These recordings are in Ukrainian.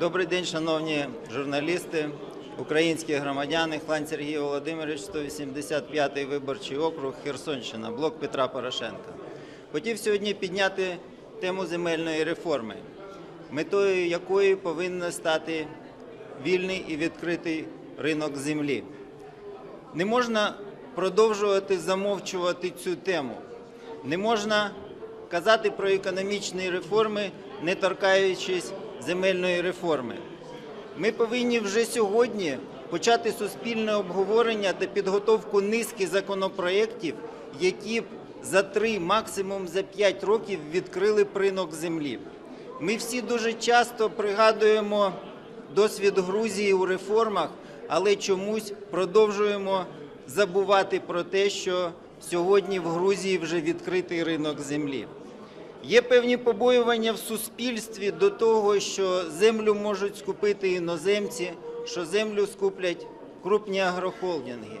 Добрий день, шановні журналісти, українські громадяни. Хлань Сергій Володимирович, 185-й виборчий округ, Херсонщина, блок Петра Порошенка. Хотів сьогодні підняти тему земельної реформи, метою якої повинен стати вільний і відкритий ринок землі. Не можна продовжувати замовчувати цю тему. Не можна казати про економічні реформи, не торкаючись земельної реформи. Ми повинні вже сьогодні почати суспільне обговорення та підготовку низки законопроєктів, які б за три, максимум за п'ять років відкрили б ринок землі. Ми всі дуже часто пригадуємо досвід Грузії у реформах, але чомусь продовжуємо забувати про те, що сьогодні в Грузії вже відкритий ринок землі. Є певні побоювання в суспільстві до того, що землю можуть скупити іноземці, що землю скуплять крупні агрохолдинги.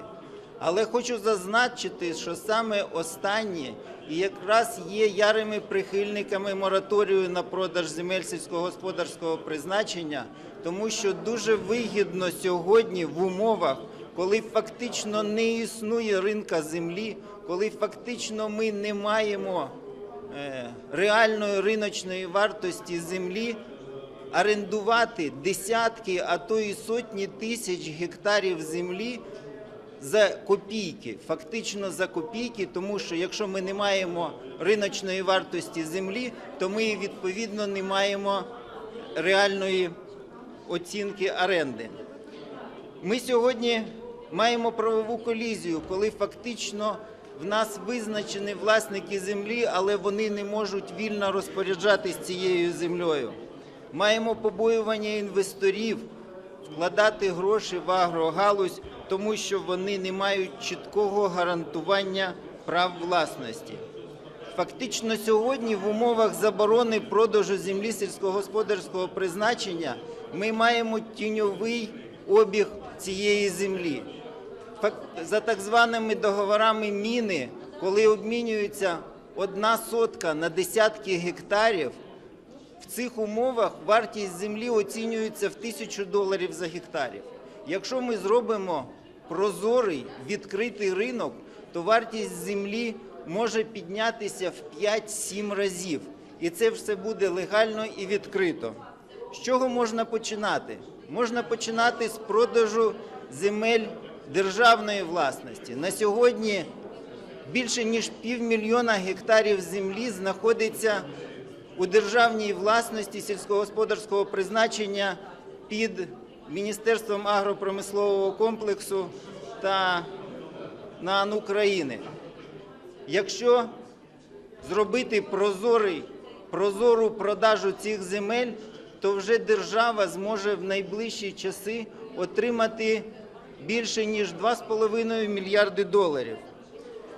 Але хочу зазначити, що саме останні і якраз є ярими прихильниками мораторію на продаж земель сільськогосподарського призначення, тому що дуже вигідно сьогодні в умовах, коли фактично не існує ринка землі, коли фактично ми не маємо реальної риночної вартості землі, орендувати десятки, а то і сотні тисяч гектарів землі за копійки, фактично за копійки, тому що якщо ми не маємо риночної вартості землі, то ми відповідно не маємо реальної оцінки оренди. Ми сьогодні маємо правову колізію, коли фактично в нас визначені власники землі, але вони не можуть вільно розпоряджатись цією землею. Маємо побоювання інвесторів вкладати гроші в агрогалузь, тому що вони не мають чіткого гарантування прав власності. Фактично сьогодні в умовах заборони продажу землі сільськогосподарського призначення ми маємо тіньовий обіг цієї землі. За так званими договорами міни, коли обмінюється одна сотка на десятки гектарів, в цих умовах вартість землі оцінюється в тисячу доларів за гектарів. Якщо ми зробимо прозорий відкритий ринок, то вартість землі може піднятися в 5-7 разів. І це все буде легально і відкрито. З чого можна починати? Можна починати з продажу земель державної власності. На сьогодні більше ніж півмільйона гектарів землі знаходиться у державній власності сільськогосподарського призначення під Міністерством агропромислового комплексу та НАН України. Якщо зробити прозорий, прозору продажу цих земель, то вже держава зможе в найближчі часи отримати більше ніж 2,5 мільярди доларів.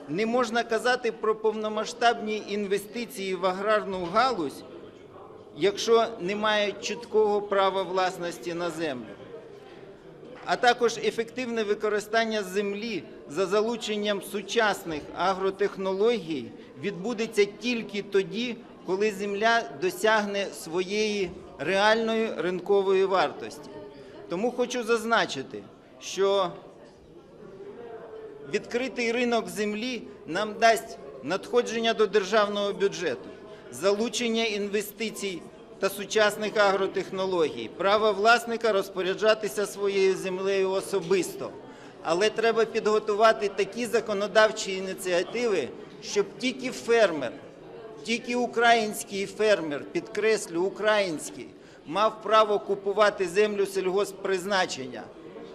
Не можна казати про повномасштабні інвестиції в аграрну галузь, якщо немає чіткого права власності на землю. А також ефективне використання землі за залученням сучасних агротехнологій відбудеться тільки тоді, коли земля досягне своєї реальної ринкової вартості. Тому хочу зазначити, що відкритий ринок землі нам дасть надходження до державного бюджету, залучення інвестицій та сучасних агротехнологій, право власника розпоряджатися своєю землею особисто. Але треба підготувати такі законодавчі ініціативи, щоб тільки фермер, тільки український фермер, підкреслю, український, мав право купувати землю сільгосппризначення,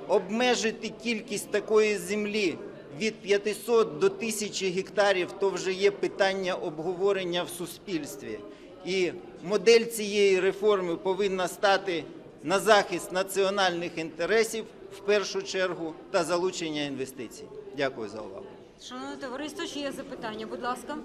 обмежити кількість такої землі від 500 до 1000 гектарів, то вже є питання обговорення в суспільстві. І модель цієї реформи повинна стати на захист національних інтересів в першу чергу та залучення інвестицій. Дякую за увагу. Шановне товариство, ще є запитання, будь ласка.